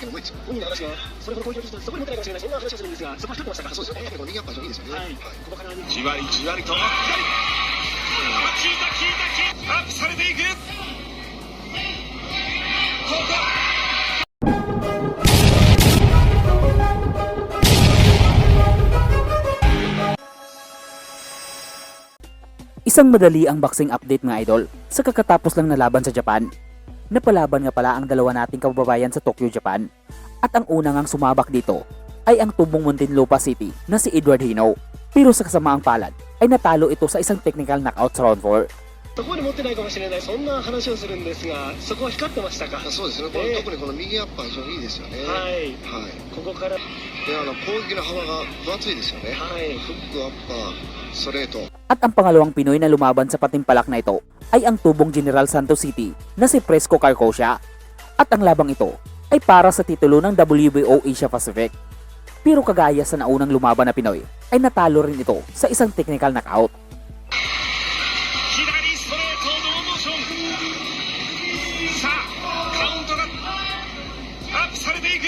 けど重いですよ。本人の話がそれほど攻撃的とそこに持ってないかもしれないそんな話をするんですがそこは光ってましたかそうですね。やっぱりこの右アッパー非常にいいですよね。はいここからねじわりじわりと左あ効いた効いた効いたアップされていくここ Isang madali ang boxing update mga idol sa kakatapos lang na laban sa Japan. Napalaban nga pala ang dalawa nating kababayan sa Tokyo, Japan. At ang unang ang sumabak dito ay ang tubong Muntinlupa City na si Edward Hino. Pero sa kasamaang palad ay natalo ito sa isang technical knockout sa round 4. そこまで持ってないかもしれないそんな話をするんですがそこは光ってましたかそうですね。このええ特にこの右アッパー非常にいいですよね。はいはい。ここからで、あの攻撃の幅が分厚いですよね。はいフック、アッパー、ストレート。 At ang pangalawang Pinoy na lumaban sa patimpalak na ito ay ang tubong General Santos City na si Fresco Carcosia. At ang labang ito ay para sa titulo ng WBO Asia Pacific. Pero kagaya sa naunang lumaban na Pinoy ay natalo rin ito sa isang technical knockout. されていく